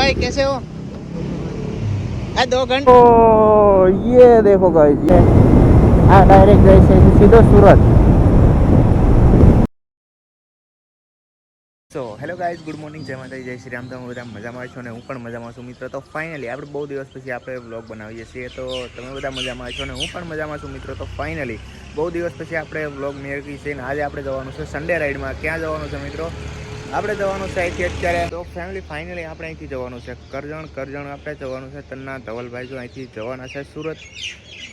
भाई कैसे हो आ दो घंटे ओ ये देखो गाइस ये આ ડાયરેક્ટ જાય છે સીધો Surat so hello guys good morning જય માતાજી જય શ્રી રામ તમે બધા મજામાં છો ને હું પણ મજામાં છું મિત્રો તો ફાઇનલી આપણે બહુ દિવસ પછી આપણે વ્લોગ બનાવીએ છીએ તો તમે બધા મજામાં છો ને હું પણ મજામાં છું મિત્રો તો ફાઇનલી બહુ દિવસ પછી આપણે વ્લોગ મેળવી છે ને આજે આપણે જવાનું છે સન્ડે રાઈડમાં ક્યાં જવાનું છે મિત્રો આપણે જવાનું છે અહીંથી અત્યારે. તો ફેમિલી ફાઇનલી આપણે અહીંથી જવાનું છે. કરજણ કરજણ આપણે જવાનું છે. તન્ના, ધવલભાઈ જો અહીંથી જવાના છે સુરત.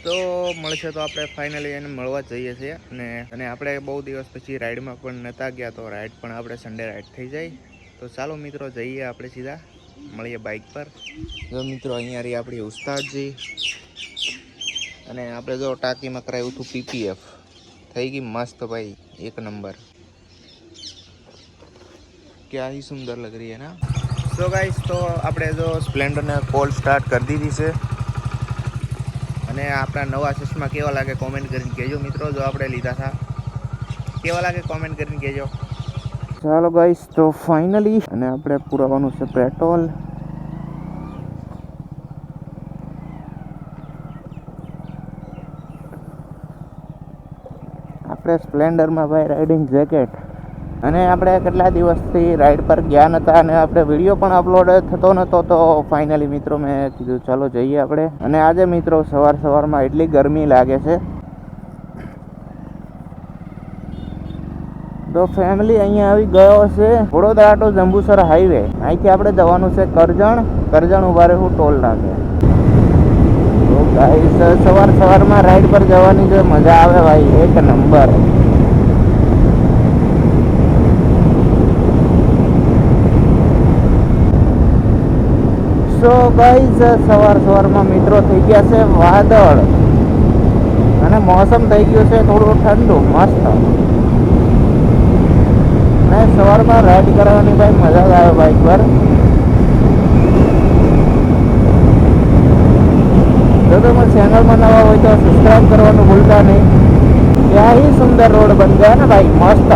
તો મળશે તો આપણે ફાઇનલી એને મળવા જઈએ છીએ. અને અને આપણે બહુ દિવસ પછી રાઈડમાં પણ નહોતા ગયા તો રાઈડ પણ આપણે સન્ડે રાઈડ થઈ જાય. તો ચાલો મિત્રો, જઈએ આપણે સીધા. મળીએ બાઇક પર. જો મિત્રો, અહીંયા રહી આપણી ઉસ્તાદજી. અને આપણે જો ટાંકીમાં કરાવ્યું હતું પીપીએફ થઈ ગઈ મસ્ત ભાઈ, એક નંબર. ક્યાં ही સુંદર લગ રહી है ना સો ગાઈસ તો આપણે જો સ્પ્લેન્ડરને કોલ સ્ટાર્ટ કરી દીધી છે અને આપણા નવા ચશ્મા કેવા લાગે કોમેન્ટ કરીને કહેજો મિત્રો જો આપણે લીધા હતા કેવા લાગે કોમેન્ટ કરીને કહેજો ચાલો ગાઈસ તો ફાઇનલી અને આપણે પુરાવાનું છે પેટ્રોલ આપણે સ્પ્લેન્ડરમાં ભાઈ રાઇડિંગ જેકેટ અને આપણે કેટલા દિવસથી રાઈડ પર ગયા નતા અને આપણે વીડિયો પણ અપલોડ થતો નહોતો તો ફાઇનલી મિત્રો મેં કીધું, ચાલો જઈએ આપણે. અને આજે મિત્રો સવાર સવારમાં એટલી ગરમી લાગે છે તો ફેમિલી અહીંયા આવી ગયો છે વડોદરા ટુ જંબુસર હાઈવે અહીંથી આપણે જવાનું છે કરજણ. કરજણ ઊભા રહેવું ટોલ નાખે સવાર સવારમાં રાઈડ પર જવાની જે મજા આવે ભાઈ, એક નંબર. સો ગાઈઝ સવાર સવારમાં મિત્રો થઈ ગયા છે વાદળ. અને મોસમ થઈ ગયું છે થોડું ઠંડુ, મસ્ત. અને સવારમાં રાઈડ કરવાની ભાઈ મજા જ આવે બાઇક પર. જો તમે ચેનલમાં નવા હોય તો સબસ્ક્રાઈબ કરવાનું ભૂલતા નહીં. ही સુંદર રોડ બન ગયા ને ભાઈ મસ્ત.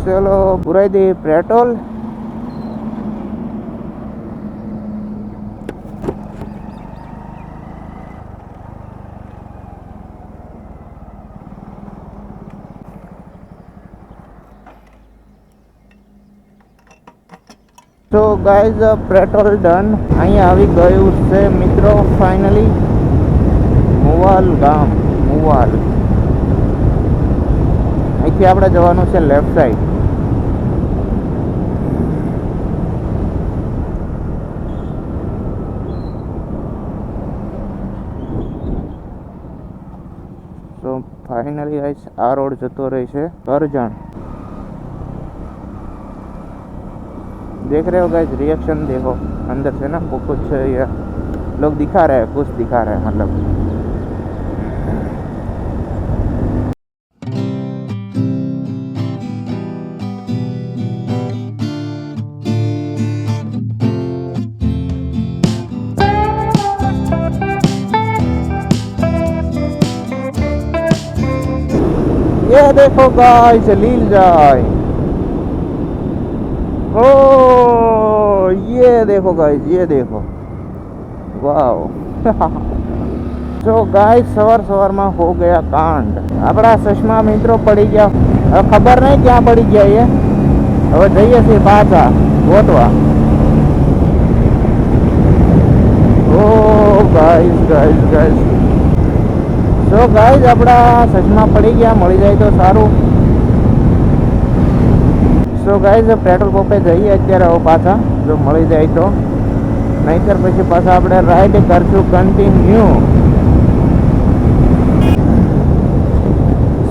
ચલો, પુરાઈ દે પેટ્રોલ. તો ગાઈઝ પેટ્રોલ ડન અહીંયા આવી ગયું છે મિત્રો ફાઇનલી મુવાલ ગામ, મુવાલ. અહીંથી આપણે જવાનું છે લેફ્ટ સાઈડ તો ફાઇનલી ગાઈસ આ રોડ જતો રહેશે કરજણ देख रहे हो गाइस रिएक्शन देखो अंदर से ना वो कुछ ये लोग दिखा रहे हैं कुछ दिखा रहे हैं मतलब ये देखो गाइस लील जाए ओ ये देखो गाइस ये देखो વાવ તો ગાય સવાર સવારમાં હો ગયા કાંડ આપણા ચશ્મા મિત્રો પડી ગયા હવે ખબર નહીં ક્યાં પડી ગયા એ હવે જઈએ છીએ પાછા ગોતવા ઓ ગાઈસ ગાઈસ ગાઈસ તો ગાઈસ આપણા સચમાં પડી ગયા, મળી જાય તો સારું. સો ગાઈઝ પેટ્રોલ પંપે જઈએ અત્યારે હવે પાછા, જો મળી જાય તો. નહીંતર પછી પાછા આપણે રાઈડ કરશું કન્ટિન્યુ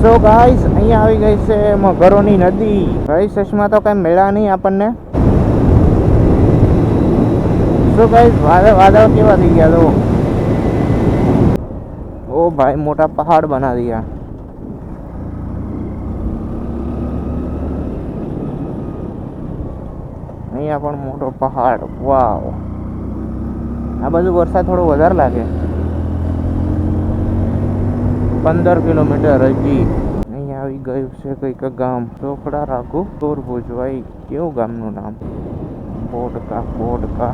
સો ગાઈસ અહીંયા આવી ગઈ છે મગરોની નદી. ગાઈસ ચશ્મા તો કઈ મેળા નહીં આપણને. સો વાદળ વાદળ કેવા થઈ ગયા તો? ઓ ભાઈ મોટા પહાડ બના દિયા અહીંયા પણ મોટો પહાડ વાવ આ બાજુ વરસાદ થોડો વધારે લાગે। પંદર કિલોમીટર હજી અહીંયા આવી ગયું છે કંઈક ગામ ચોકડા રાખું તોર ભુજવાઈ કેવું ગામનું નામ બોડકા બોડકા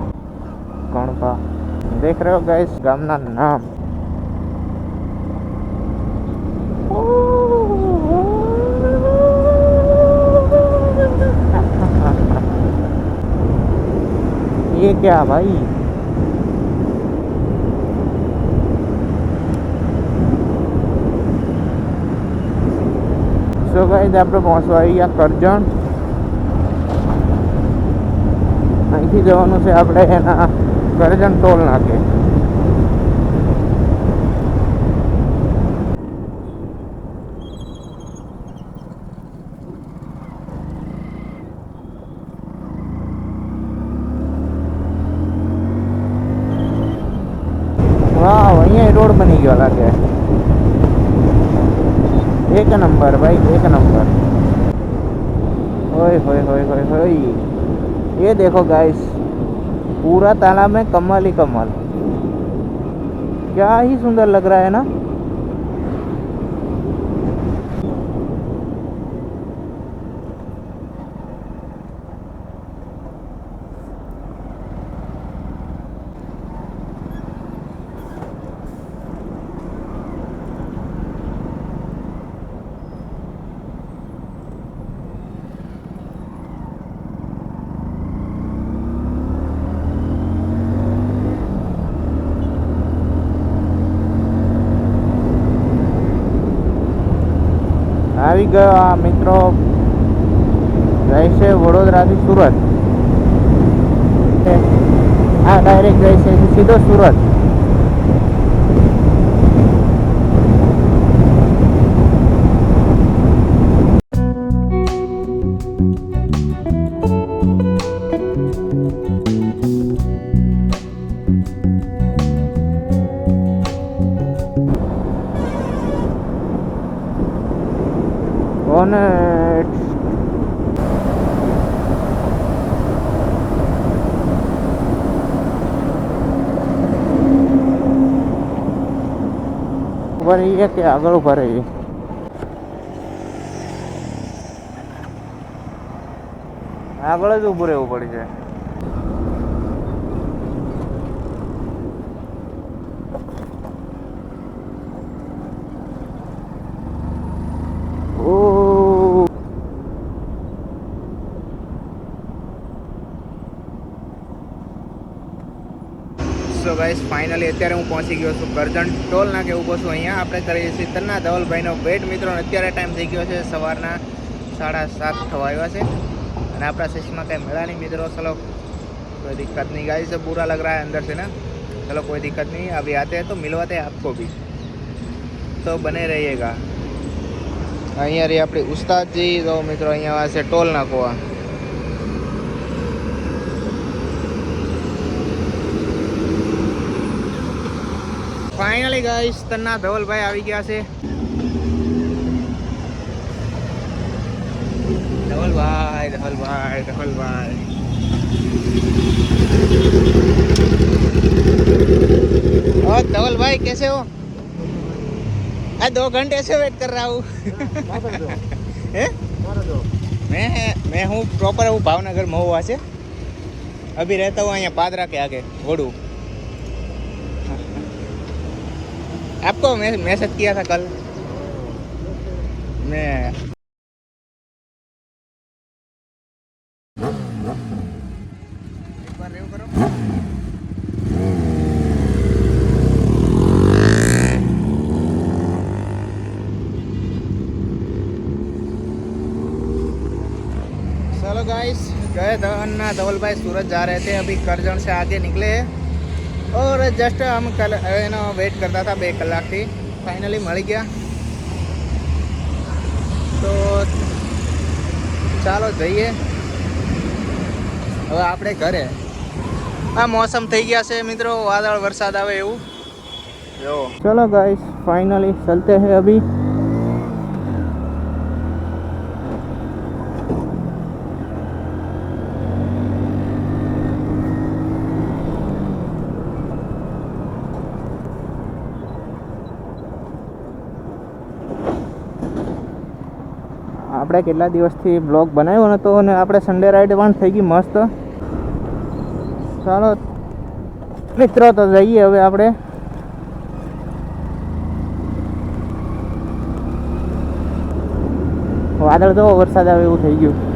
કણકા દેખ રહ્યો ગાઈસ ગામના નામ ये क्या भाई સો ગાઈસ આપણે પહોંચવા આવી ગયા કરજણ અહીંથી જવાનું છે આપણે એના કરજણ ટોલ નાકે અહીંયા રોડ બની ગયો લાગે એક નંબર ભાઈ એક નંબર ओए होए होए होए होए ये देखो गाइस पूरा तालाब में कमल ही कमल क्या ही सुंदर लग रहा है ना આવી ગયો મિત્રો. છે વડોદરાથી સુરત. આ ડાયરેક્ટ છે સીધો સુરત. બોનેટ ભરી રહીએ કે આગળ ઊભા રહીએ આગળ જ ઊભું રહેવું પડી ફાઇનલી અત્યારે હું પહોંચી ગયો છું કરજણ ટોલ નાકે ઊભો છું અહીંયા આપણે કરીએ છીએ તન્ના ધવલભાઈનો વેટ મિત્રો અને અત્યારે ટાઈમ થઈ ગયો છે સવારના સાડા સાત થવા આવ્યા છે અને આપણા સેશમાં કંઈ મળ્યા નહીં મિત્રો ચલો કોઈ દિક્કત નહીં ગાઈસ बुरा लग रहा है अंदर से ना चलो कोई दिक्कत नहीं अभी आते हैं तो मिलवाते हैं आपको भी તો બને રહીએગા અહીંયા રહી આપણી ઉસ્તાદજી તો મિત્રો અહીંયા છે ટોલ નાખવા ફાઇનલી ગાઈસ તન્ના ધવલભાઈ આવી ગયા છે ધવલભાઈ ધવલભાઈ ધવલભાઈ और धवल भाई कैसे हो आज दो घंटे से वेट कर रहा हूँ हैं? मैं मैं हूँ प्रॉपर हूँ भावनगर महुआ से अभी रहता हूँ यहाँ पादरा के आगे वोडू आपको मैसेज किया था कल। मैं बार रेव करो चलो गए धवल भाई सूरत जा रहे थे, अभी करजણ से आगे निकले ઓર જસ્ટ આમ એનો વેઇટ કરતા હતા બે કલાકથી ફાઇનલી મળી ગયા તો ચાલો જઈએ હવે આપણે ઘરે આ મોસમ થઈ ગયા છે મિત્રો વાદળ વરસાદ આવે એવું। જો ચલો ગાઈસ ફાઇનલી ચલતે હે અભી આપણે કેટલા દિવસથી બ્લોગ બનાવ્યો નહોતો અને આપણે સન્ડે રાઈડ પણ થઈ ગઈ મસ્ત. ચાલો, મિત્રો તો જઈએ હવે આપણે. વાદળ તો વરસાદ આવે એવું થઈ ગયું.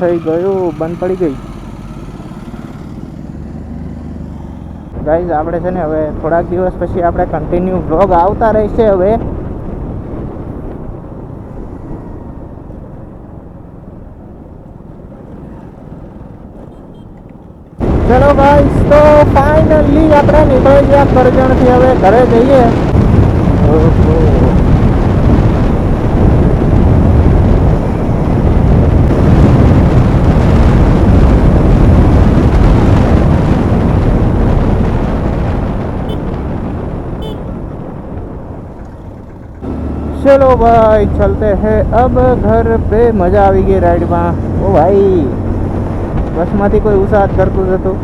થઈ ગયું, બંધ પડી ગઈ. ગાઈઝ આપણે છે ને હવે થોડાક દિવસ પછી આપણે કન્ટિન્યુ વ્લોગ આવતા રહેશે હવે. ચલો ગાઈઝ તો ફાઇનલી આપણે નીકળી ગયા કરજણથી હવે ઘરે જઈએ. ઓહો. चलो भाई चलते हैं अब घर पे મજા આવી ગઈ રાઈડમાં ઓ ભાઈ બસમાંથી કોઈ ઉત્સાહ કરતું જ હતું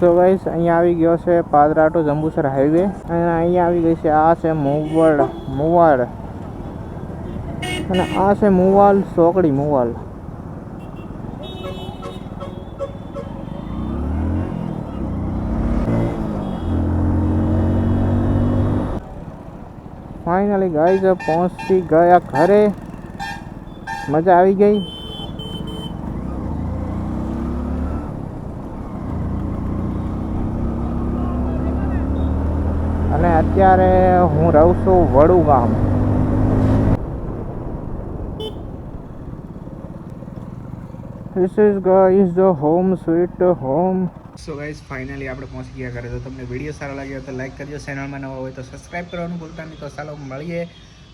તો ગાઈસ અહીંયા આવી ગયો છે પાદરા ટુ જંબુસર હાઈવે અને અહીંયા આવી ગઈ છે આ છે મુવડ મુવાડ અને આ છે મુવાલ સોકડી મુવાલ ફાઇનલી ગાઈઝ પહોંચી ગયા ઘરે. મજા આવી ગઈ. અને અત્યારે હું રહું છું વડુ ગામ. This is guys, the home sweet home. So guys finally આપણે પહોંચી ગયા કરે તો તમને વીડિયો સારો લાગ્યો તો લાઈક કરજો. ચેનલમાં નવા હોય તો સબસ્ક્રાઈબ કરવાનું ભૂલતા નહીં. તો ચાલો મળીએ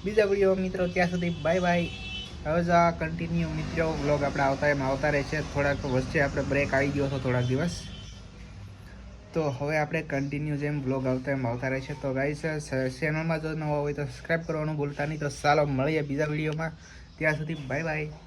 બીજા વીડિયો મિત્રો, ત્યાં સુધી બાય બાય હવે જ આ કન્ટિન્યુ મિત્રો વ્લોગ આપણે આવતા એમ આવતા રહે છે થોડાક વચ્ચે આપણે બ્રેક આવી ગયો હતો, થોડાક દિવસ. તો હવે આપણે કન્ટિન્યુ જેમ વ્લોગ આવતા એમ આવતા રહે છે તો ગાઈઝ ચેનલમાં જો નવા હોય તો સબસ્ક્રાઈબ કરવાનું ભૂલતા નહીં. તો ચાલો મળીએ બીજા વિડીયોમાં ત્યાં સુધી બાય બાય